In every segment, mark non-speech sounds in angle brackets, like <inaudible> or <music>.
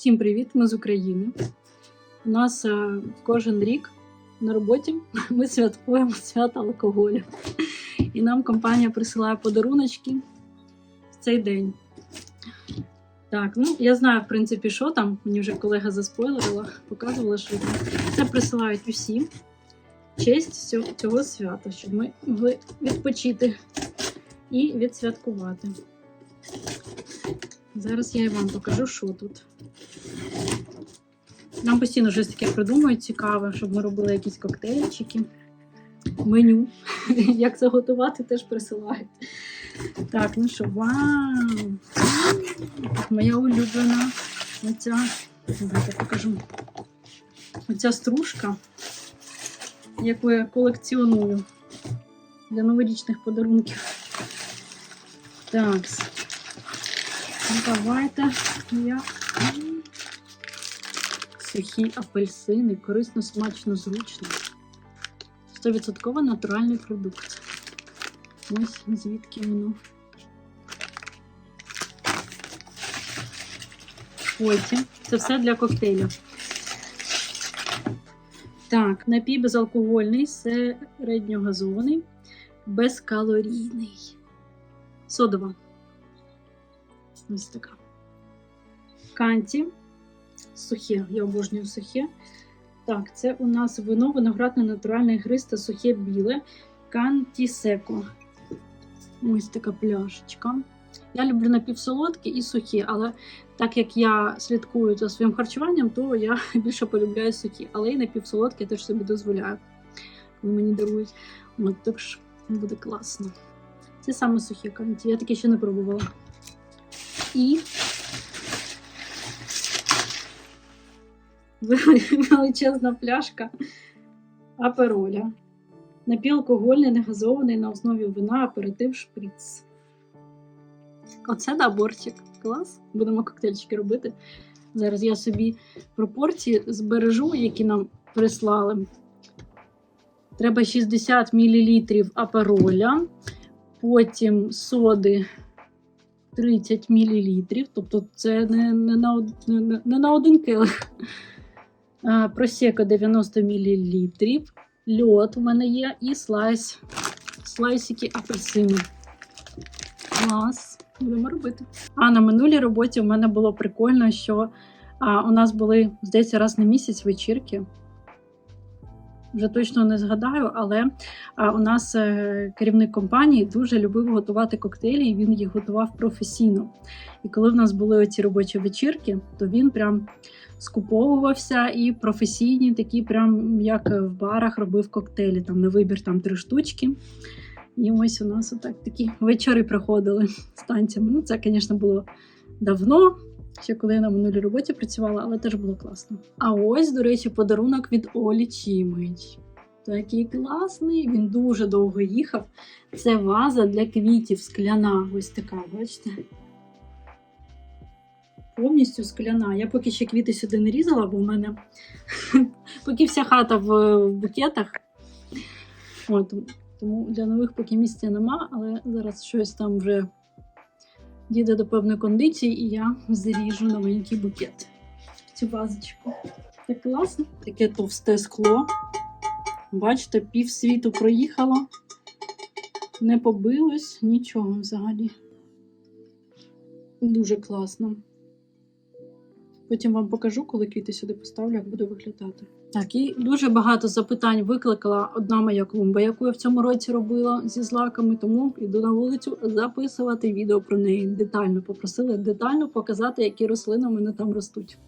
Всім привіт! Ми з України. У нас е, кожен рік на роботі <laughs> ми святкуємо свято алкоголю. І нам компанія присилає подаруночки в цей день. Так, ну я знаю, в принципі, що там. Мені вже колега заспойлерила, показувала, що. Це присилають усі честь цього, свята, щоб ми могли відпочити і відсвяткувати. Зараз я і вам покажу, що тут. Нам постійно щось таке придумують цікаве, щоб ми робили якісь коктейльчики, меню. <laughs> Як це готувати, теж присилають. Так, ну що, вау! Моя улюблена оця, давайте покажу. Оця стружка, яку я колекціоную для новорічних подарунків. Так. Ну, Давайте я. Сухі апельсини, корисно, смачно, зручно. 100% натуральний продукт. Ось звідки воно. Потім це все для коктейлю. Так, напій безалкогольний, середньогазований, безкалорійний. Содова. Ось така. Канті. Сухе, я обожнюю сухе. Так, це у нас вино, виноградне натуральне гристе, сухе біле. Канті секо. Ось така пляшечка. Я люблю напівсолодкі і сухі, але так як я слідкую за своїм харчуванням, то я <laughs> більше полюбляю сухі. Але і напівсолодкі я теж собі дозволяю, коли мені дарують. От, так що буде класно. Це саме сухе канті. Я таке ще не пробувала. І <laughs> величезна пляшка апероля. Напівалкогольний, негазований на основі вина, аперитив шприц. Оце да, борчик. Клас. Будемо коктейльчики робити. Зараз я собі пропорції збережу, які нам прислали. Треба 60 мл апероля, потім соди 30 мл. Тобто це не, не, на, не, не на один келих. Просека 90 мл. Льод у мене є і слайс. Слайсики апельсини. Клас. Будемо робити. А на минулій роботі у мене було прикольно, що а, у нас були, здається, раз на місяць вечірки. Вже точно не згадаю, але у нас е, керівник компанії дуже любив готувати коктейлі, і він їх готував професійно. І коли в нас були оці робочі вечірки, то він прям скуповувався і професійні, такі, прям як в барах робив коктейлі. Там на вибір там три штучки. І ось у нас отак такі вечори проходили з танцями. Ну, це, звісно, було давно, ще коли я на минулій роботі працювала, але теж було класно. А ось, до речі, подарунок від Олі Чімич. Такий класний, він дуже довго їхав. Це ваза для квітів скляна. Ось така, бачите? Повністю скляна. Я поки ще квіти сюди не різала, бо в мене <laughs> поки вся хата в, букетах. От, тому для нових поки місця нема, але зараз щось там вже дійде до певної кондиції, і я зріжу новенький букет цю вазочку. Так класно, таке товсте скло. Бачите, пів світу проїхало, не побилось, нічого взагалі. Дуже класно. Потім вам покажу, коли квіти сюди поставлю, як буде виглядати. Так, і дуже багато запитань викликала одна моя клумба, яку я в цьому році робила зі злаками, тому йду на вулицю записувати відео про неї детально. Попросили детально показати, які рослини у мене там ростуть.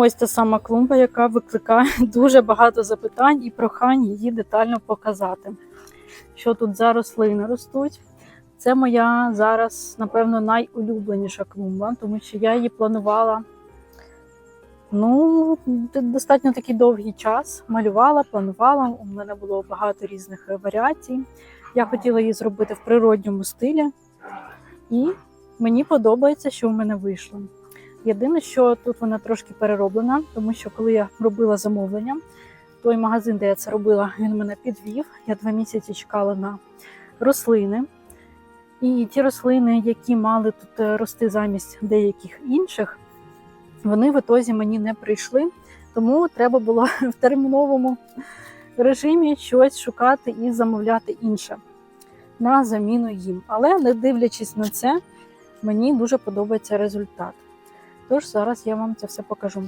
Ось та сама клумба, яка викликає <laughs> дуже багато запитань і прохань її детально показати. Що тут за рослини ростуть? Це моя зараз, напевно, найулюбленіша клумба, тому що я її планувала ну, достатньо такий довгий час. Малювала, планувала. У мене було багато різних варіацій. Я хотіла її зробити в природньому стилі, і мені подобається, що в мене вийшло. Єдине, що тут вона трошки перероблена, тому що коли я робила замовлення, той магазин, де я це робила, він мене підвів. Я два місяці чекала на рослини. І ті рослини, які мали тут е, рости замість деяких інших, вони в ітозі мені не прийшли. Тому треба було <laughs> в терміновому режимі щось шукати і замовляти інше на заміну їм. Але не дивлячись на це, мені дуже подобається результат. Тож зараз я вам це все покажу.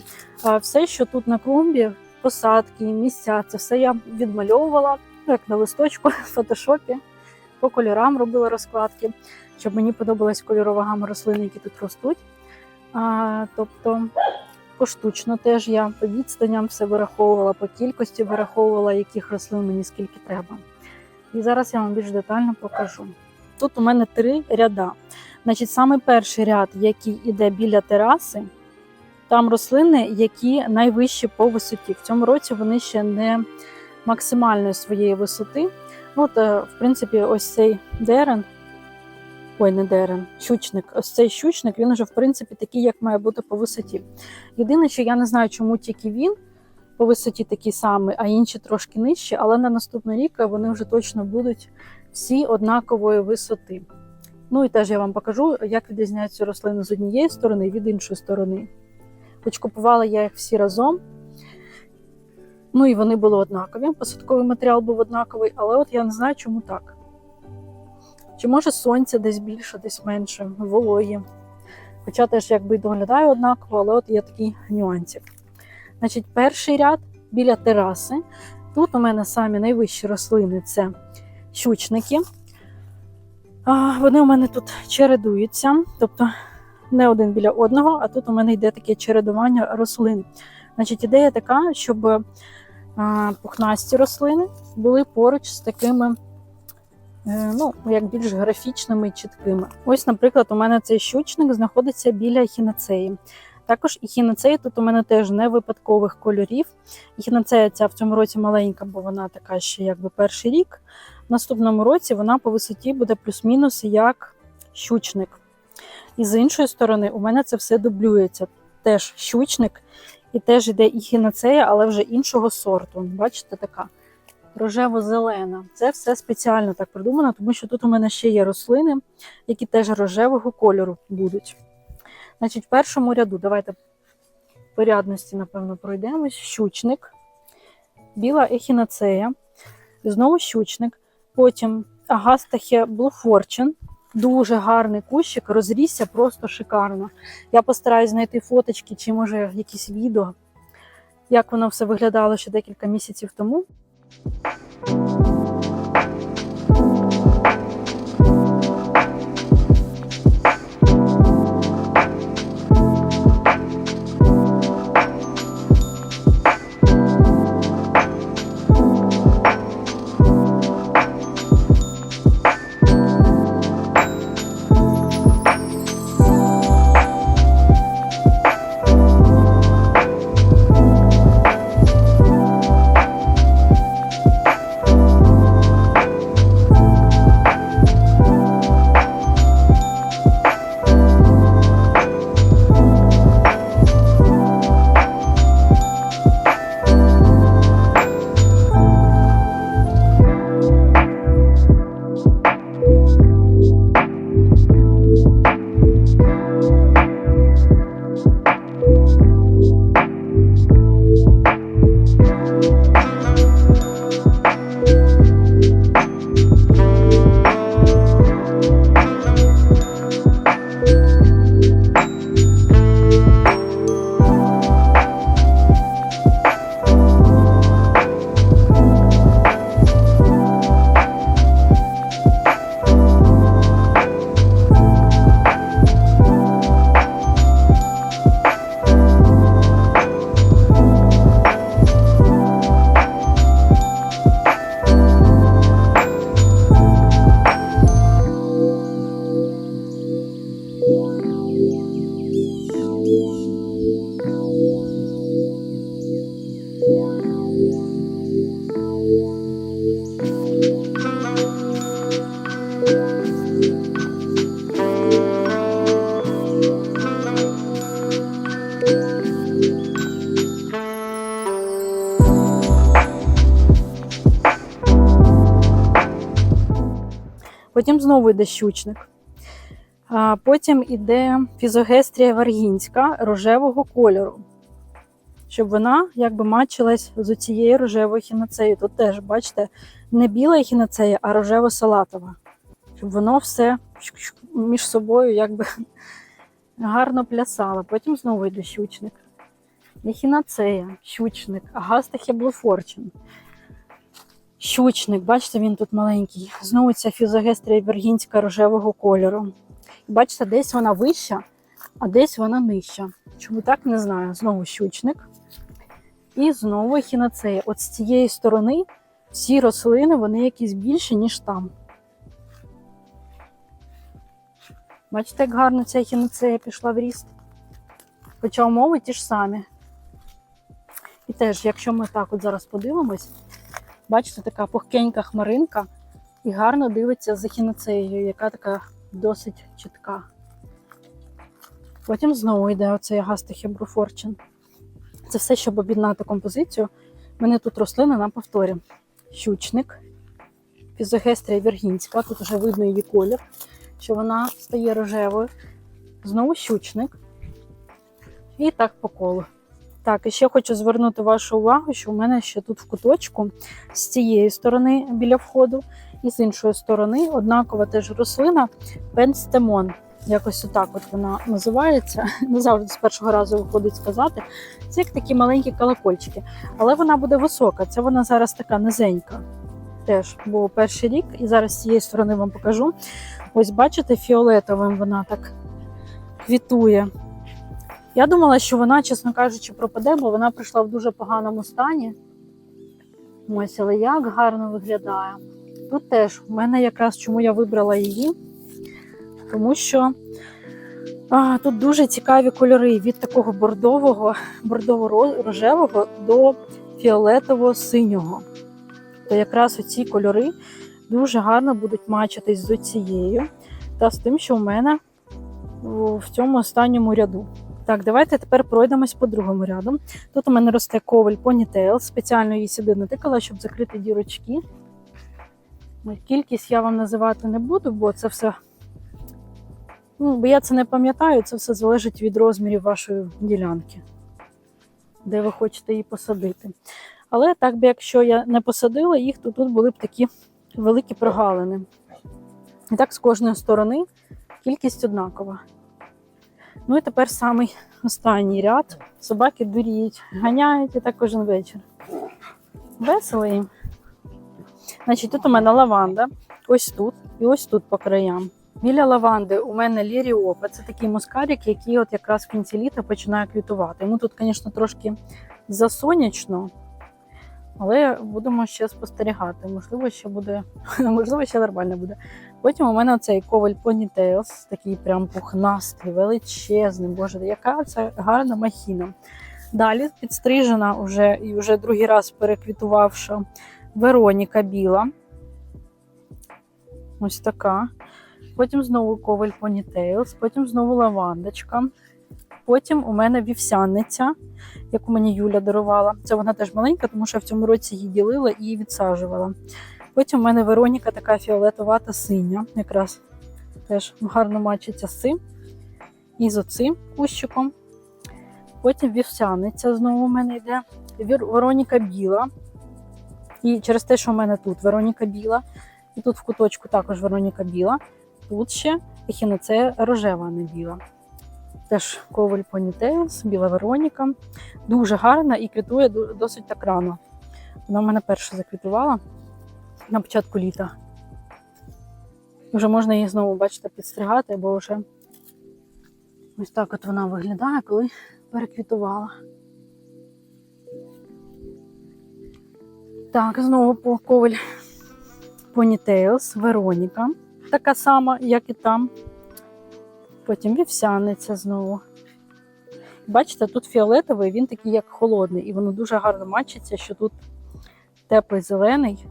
Все, що тут на клумбі, посадки, місця, це все я відмальовувала, як на листочку <laughs> в фотошопі, по кольорам робила розкладки, щоб мені подобалась кольорова гама рослин, які тут ростуть. А, Тобто поштучно теж я по відстаням все вираховувала, по кількості вираховувала, яких рослин мені скільки треба. І зараз я вам більш детально покажу. Тут у мене три ряда. Значить, саме перший ряд, який іде біля тераси, там рослини, які найвищі по висоті. В цьому році вони ще не максимальної своєї висоти. Ну, от, е, в принципі, ось цей дерен, ой, не дерен, щучник. Ось цей щучник, він вже, в принципі, такий, як має бути по висоті. Єдине, що я не знаю, чому тільки він по висоті такий самий, а інші трошки нижчі, але на наступний рік вони вже точно будуть всі однакової висоти. Ну і теж я вам покажу, як відрізняються рослини з однієї сторони і від іншої сторони. Хоч купувала я їх всі разом. Ну і вони були однакові. Посадковий матеріал був однаковий, але от я не знаю, чому так. Чи може сонця десь більше, десь менше, вологі. Хоча теж якби доглядаю однаково, але от є такий нюансик. Значить, перший ряд біля тераси. Тут у мене самі найвищі рослини це щучники. Вони у мене тут чередуються, тобто не один біля одного, а тут у мене йде таке чередування рослин. Значить, ідея така, щоб пухнасті рослини були поруч з такими, е, ну, як більш графічними і чіткими. Ось, наприклад, у мене цей щучник знаходиться біля хінацеї. Також і хінацеї тут у мене теж не випадкових кольорів. Хінацея ця в цьому році маленька, бо вона така ще якби перший рік. Наступному році вона по висоті буде плюс-мінус як щучник. І з іншої сторони, у мене це все дублюється. Теж щучник, і теж йде і хінацея, але вже іншого сорту. Бачите, така рожево-зелена. Це все спеціально так придумано, тому що тут у мене ще є рослини, які теж рожевого кольору будуть. Значить, в першому ряду, давайте порядності, напевно, пройдемось. Щучник, біла ехінацея, знову щучник. Потім Агастахе Blue. Дуже гарний кущик, розрісся просто шикарно. Я постараюсь знайти фоточки чи, може, якісь відео, як воно все виглядало ще декілька місяців тому. Потім знову йде щучник. Потім іде фізогестрія варгінська рожевого кольору. Щоб вона якби мачилась з цією рожевою хіноцеєю. Тут теж, бачите, не біла хіноцея, а рожево-салатова. Щоб воно все між собою якби <laughs> гарно плясало. Потім знову йде щучник. Ехінацея, щучник, агастахеблофорчин. Щучник, бачите, він тут маленький. Знову ця фізогестрія вергінська рожевого кольору. Бачите, десь вона вища, а десь вона нижча. Чому так, не знаю. Знову щучник. І знову ехінацея. От з цієї сторони всі рослини вони якісь більші, ніж там. Бачите, як гарно ця ехінацея пішла в ріст. Хоча умови ті ж самі. І теж, якщо ми так от зараз подивимось, бачите, така пухкенька хмаринка і гарно дивиться за хіноцеєю, яка така досить чітка. Потім знову йде оцей агастихеброфорчин. Це все, щоб об'єднати композицію. Мене тут рослина на повторі. Щучник, фізогестрія віргінська, тут вже видно її колір, що вона стає рожевою. Знову щучник. І так по колу. Так, і ще хочу звернути вашу увагу, що в мене ще тут в куточку з цієї сторони біля входу, і з іншої сторони однакова теж рослина пенстемон. Якось отак от вона називається. Не завжди з першого разу виходить сказати. Це як такі маленькі колокольчики. Але вона буде висока. Це вона зараз така низенька. Теж був перший рік, і зараз з цієї сторони вам покажу. Ось бачите, фіолетовим вона так квітує. Я думала, що вона, чесно кажучи, пропаде, бо вона прийшла в дуже поганому стані. Ось, але як гарно виглядає. Тут теж в мене якраз чому я вибрала її, тому що а, тут дуже цікаві кольори від такого бордового, бордово-рожевого до фіолетово-синього. То якраз оці кольори дуже гарно будуть мачитись з цією та з тим, що в мене в цьому останньому ряду. Так, давайте тепер пройдемось по другому ряду. Тут у мене росте коваль понітейл. Спеціально її сюди натикала, щоб закрити дірочки. Кількість я вам називати не буду, бо це все. Ну, бо я це не пам'ятаю, це все залежить від розмірів вашої ділянки, де ви хочете її посадити. Але так би, якщо я не посадила їх, то тут були б такі великі прогалини. І так з кожної сторони кількість однакова. Ну і тепер самий останній ряд. Собаки дуріють, ганяють і так кожен вечір. Весело їм. Значить, тут у мене лаванда, ось тут і ось тут по краям. Біля лаванди у мене ліріопа. Це такий мускарик, який от якраз в кінці літа починає квітувати. Йому тут, звісно, трошки засонячно, але будемо ще спостерігати. Можливо, ще буде, <laughs> можливо, ще нормально буде. Потім у мене оцей коваль Ponytails, такий прям пухнастий, величезний. Боже, яка це гарна махіна. Далі підстрижена вже і вже другий раз переквітувавша Вероніка Біла. Ось така. Потім знову коваль Ponytails, потім знову лавандочка. Потім у мене вівсяниця, яку мені Юля дарувала. Це вона теж маленька, тому що в цьому році її ділила і відсаджувала. Потім у мене Вероніка така фіолетовата синя, якраз теж гарно мачиться з цим. І з оцим кущиком. Потім вівсяниця знову у мене йде. Вероніка біла. І через те, що в мене тут Вероніка біла, і тут в куточку також Вероніка біла. Тут ще ехінацея рожева, а не біла. Теж коваль Ponytails, біла Вероніка. Дуже гарна і квітує досить так рано. Вона в мене перша заквітувала на початку літа. Вже можна її знову, бачите, підстригати, бо вже ось так от вона виглядає, коли переквітувала. Так, знову по коваль Ponytails, Вероніка. Така сама, як і там. Потім вівсяниця знову. Бачите, тут фіолетовий, він такий, як холодний, і воно дуже гарно мачиться, що тут теплий зелений,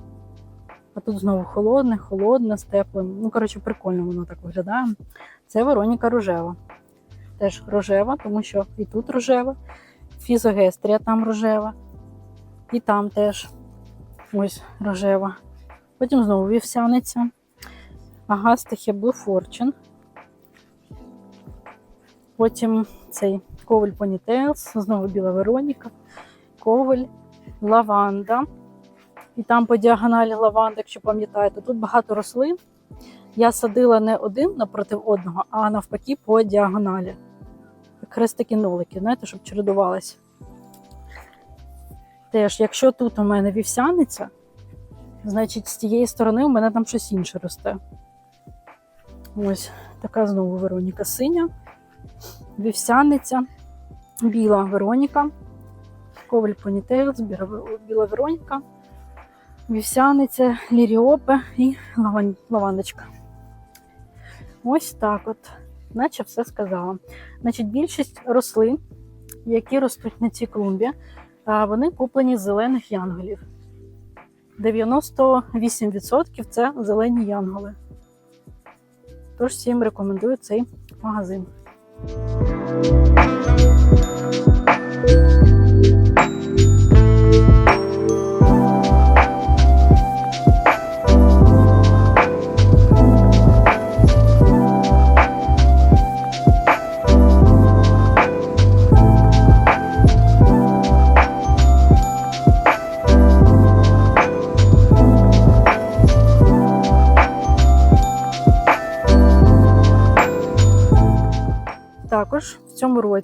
а тут знову холодне, холодне з теплим. Ну, коротше, прикольно воно так виглядає. Це Вероніка рожева. Теж рожева, тому що і тут рожева, фізогестрія там рожева, і там теж ось рожева. Потім знову вівсяниця. Blue Fortune. Потім цей коваль Ponytails, знову біла Вероніка, коваль, лаванда. І там по діагоналі лаванда, якщо пам'ятаєте, тут багато рослин. Я садила не один напроти одного, а навпаки по діагоналі. Якраз такі нолики, знаєте, щоб чередувалися. Теж, якщо тут у мене вівсяниця, значить з тієї сторони у мене там щось інше росте. Ось така знову Вероніка синя, вівсяниця, біла Вероніка, коваль Понітейлс, біла Вероніка, вівсяниця, ліріопе і лаван- лавандочка. Ось так от, наче все сказала. Значить, більшість рослин, які ростуть на цій клумбі, вони куплені з зелених янголів. 98% це зелені янголи. Тож всім рекомендую цей магазин.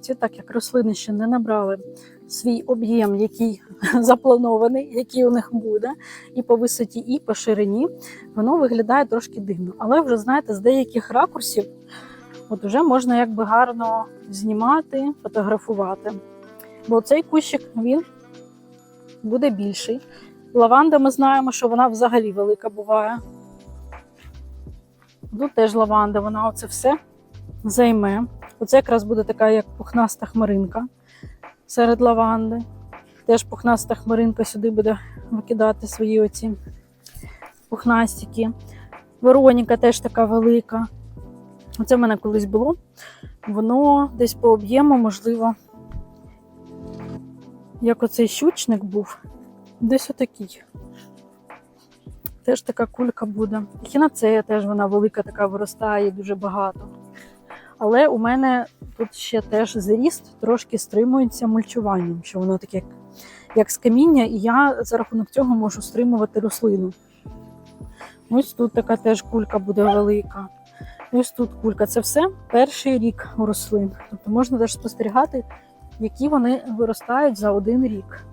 Цьому так як рослини ще не набрали свій об'єм, який <laughs> запланований, який у них буде, і по висоті, і по ширині, воно виглядає трошки дивно. Але вже знаєте, з деяких ракурсів от вже можна якби гарно знімати, фотографувати. Бо цей кущик він буде більший. Лаванда ми знаємо, що вона взагалі велика буває. Тут теж лаванда, вона оце все займе. Оце якраз буде така, як пухнаста хмаринка серед лаванди. Теж пухнаста хмаринка сюди буде викидати свої оці пухнастики. Вероніка теж така велика. Оце в мене колись було. Воно десь по об'єму, можливо, як оцей щучник був, десь отакий. Теж така кулька буде. Хінацея теж вона велика, така виростає, дуже багато. Але у мене тут ще теж зріст трошки стримується мульчуванням, що воно таке як, з каміння, і я за рахунок цього можу стримувати рослину. Ось тут така теж кулька буде велика. Ось тут кулька. Це все перший рік рослин. Тобто можна теж спостерігати, які вони виростають за один рік.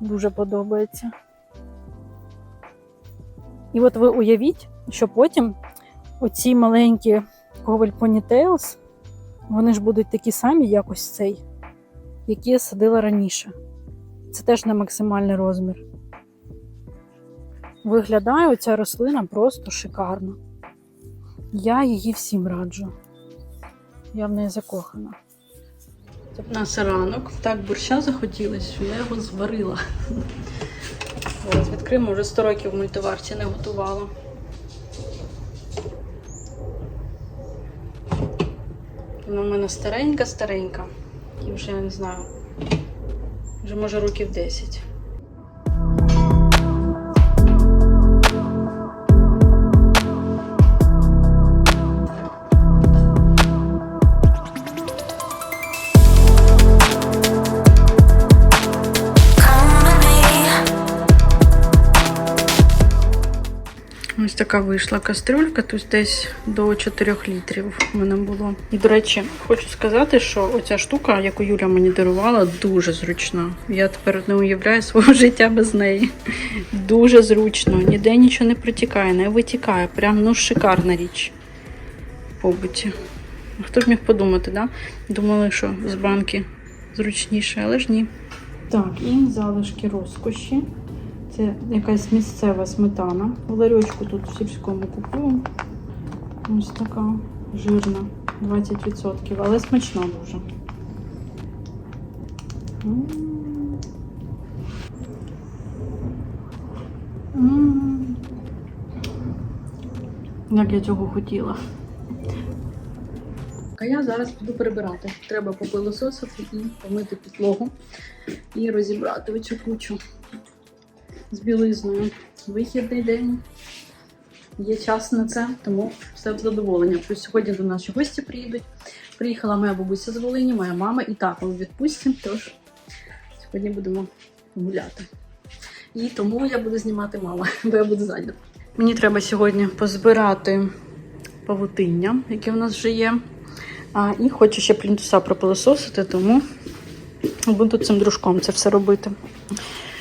Дуже подобається. І от ви уявіть, що потім оці маленькі Коваль Ponytails, вони ж будуть такі самі, як ось цей, які я садила раніше. Це теж не максимальний розмір. Виглядає оця рослина просто шикарно. Я її всім раджу. Я в неї закохана. Це в нас ранок. Так борща захотілося, що я його зварила. Ось відкриємо вже 100 років в мультиварці не готувала. Вона в мене старенька-старенька. І вже я не знаю. Вже може років 10. Така вийшла кастрюлька, тут десь до 4 літрів в мене було. І, до речі, хочу сказати, що оця штука, яку Юля мені дарувала, дуже зручна. Я тепер не уявляю свого <laughs> життя без неї. Дуже зручно, ніде нічого не протікає, не витікає. Прям ну шикарна річ в побуті. Хто ж міг подумати, да? Думали, що з банки зручніше, але ж ні. Так, і залишки розкоші. Це якась місцева сметана. Ларьочку тут в сільському купую. Ось така жирна, 20%, але смачна дуже. Як я цього хотіла. А я зараз піду прибирати. Треба попилососити і помити підлогу і розібрати оцю кучу. З білизною. Вихідний день. Є час на це, тому все задоволення. Плюс сьогодні до ще гості приїдуть. Приїхала моя бабуся з Волині, моя мама і тато у відпустці. Тож сьогодні будемо гуляти. І тому я буду знімати мама, бо я буду зайнята. Мені треба сьогодні позбирати павутиння, яке в нас вже є. А, і хочу ще плінтуса пропилососити, тому буду цим дружком це все робити.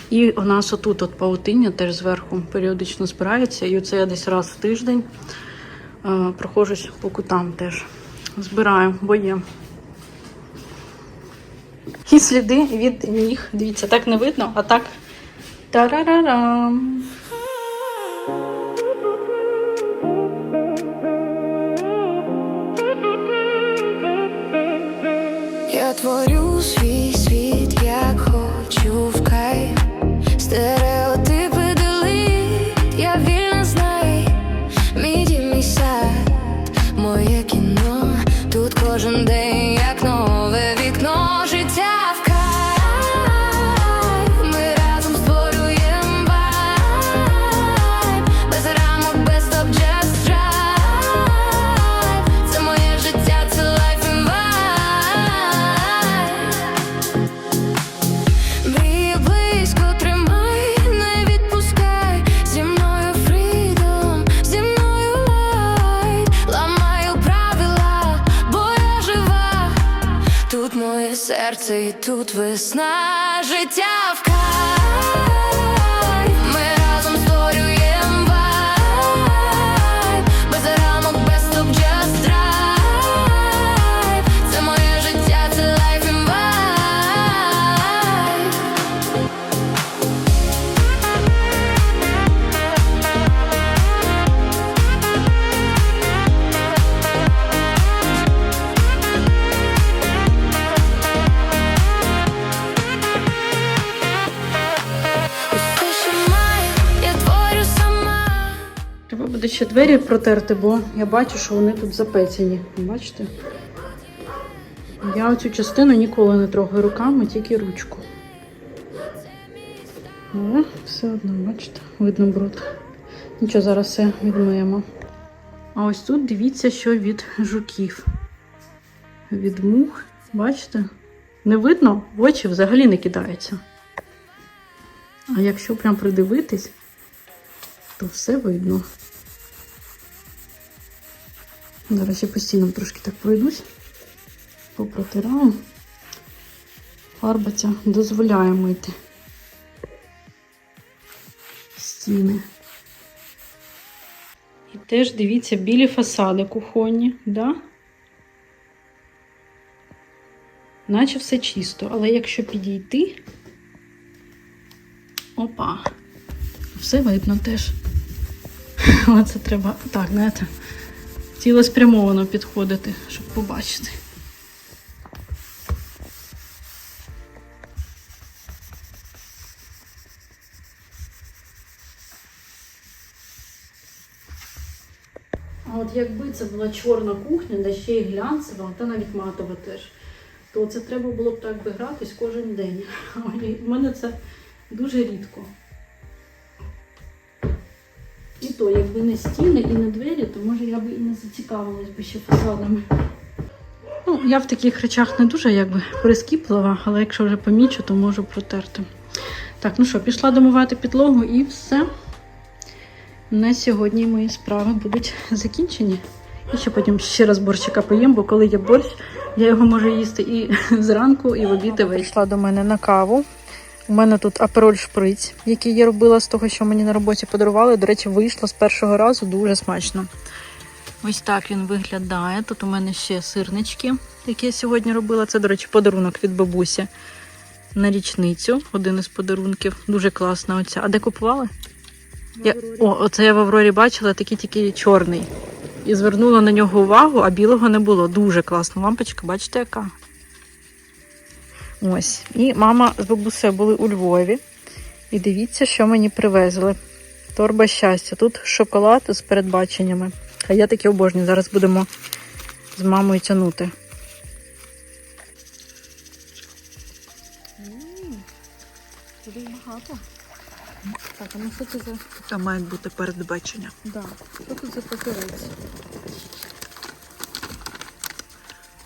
І у нас отут от паутиння теж зверху періодично збирається. І оце я десь раз в тиждень е, проходжусь по кутам теж. Збираю, бо є. І сліди від ніг. Дивіться, так не видно, а так. Тарарарам. Серце і тут весна Життя в ще двері протерти, бо я бачу, що вони тут запечені. Бачите? Я оцю частину ніколи не трогаю руками, тільки ручку. Але все одно, бачите, видно бруд. Нічого, зараз все відмиємо. А ось тут дивіться, що від жуків. Від мух, бачите? Не видно, в очі взагалі не кидається. А якщо прям придивитись, то все видно. Зараз я постійно трошки так пройдусь, попротираю. Фарба ця дозволяє мити стіни. І теж дивіться білі фасади кухонні, да? Наче все чисто, але якщо підійти, опа, все видно теж. <laughs> Оце треба так, знаєте, цілеспрямовано підходити, щоб побачити. А от якби це була чорна кухня, де ще й глянцева, та навіть матова теж, то це треба було б так би гратись кожен день. <laughs> А в мене це дуже рідко. І то, якби не стіни і не двері, то може я би і не зацікавилась би ще фасадами. Ну, я в таких речах не дуже якби прискіплива, але якщо вже помічу, то можу протерти. Так, ну що, пішла домивати підлогу і все. На сьогодні мої справи будуть закінчені. І ще потім ще раз борщика поїм, бо коли є борщ, я його можу їсти і <laughs> зранку, і в обід і ввечері. Прийшла до мене на каву. У мене тут апероль шприц, який я робила з того, що мені на роботі подарували. До речі, вийшло з першого разу дуже смачно. Ось так він виглядає. Тут у мене ще сирнички, які я сьогодні робила. Це, до речі, подарунок від бабусі на річницю. Один із подарунків. Дуже класна оця. А де купували? Я... О, оце я в Аврорі бачила, такий тільки чорний. І звернула на нього увагу, а білого не було. Дуже класна лампочка, бачите, яка? Ось. І мама з бабусею були у Львові. І дивіться, що мені привезли. Торба щастя. Тут шоколад з передбаченнями. А я такі обожнюю. Зараз будемо з мамою тягнути. Дуже багато. Так, а ну що це за. Там мають бути передбачення. Да. Що тут за папірець?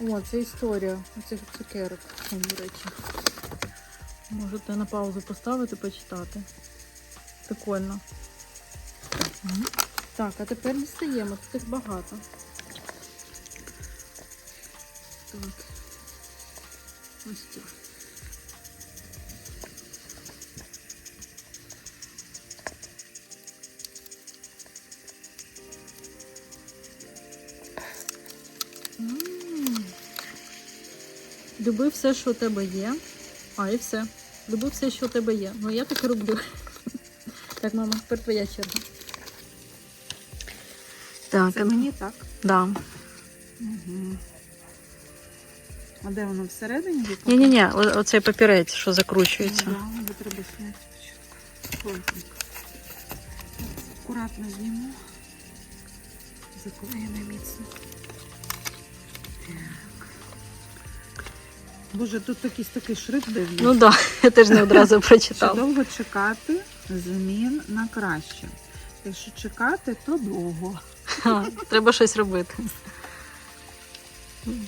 О, це історія оцих цукерок, до речі. Можете на паузу поставити, почитати. Прикольно. Так, а тепер дістаємо, тут їх багато. Так. Ось так. Люби все, що у тебе є. А, і все. Люби все, що у тебе є. Ну я так і роблю. Так, мама, тепер твоя черга. Так, Це мені так. Да. Угу. А де воно всередині? Ні, ні, ні, оцей папірець, що закручується. Да, бо треба зняти спочатку. Акуратно зніму. Заклеєне міцно. Так. Боже, тут якийсь такий шрифт дивний. Ну так, да, я теж не одразу Чи <laughs> прочитала. довго чекати змін на краще? Якщо чекати, то довго. Ха, Треба щось робити.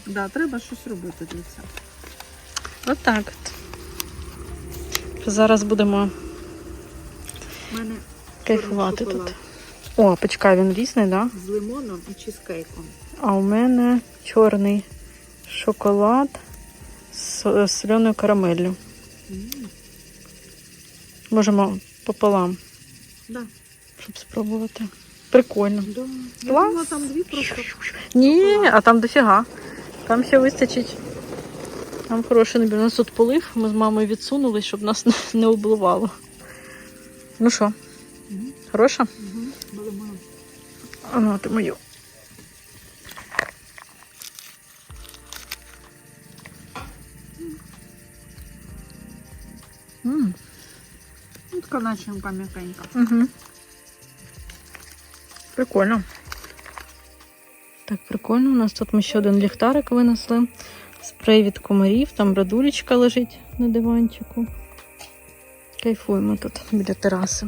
Да, треба щось робити для цього. От от. Зараз будемо мене кайфувати тут. О, почекай, він різний, так? Да? з лимоном і чизкейком. А у мене чорний шоколад з соленою карамеллю. Можемо пополам, Да. щоб спробувати. Прикольно. Да. Я Клас. думала, там дві просто. Ні, а там дофіга. Там ще вистачить. Там хороший набір. У нас тут полив, ми з мамою відсунули, щоб нас не- обливало. Ну що, хороша? Лимон. Ну, ти мою. Така начинка. Угу. Прикольно. Так, прикольно. У нас тут ми ще один ліхтарик винесли. Спрей від комарів, там брадулечка лежить на диванчику. Кайфуємо тут біля тераси.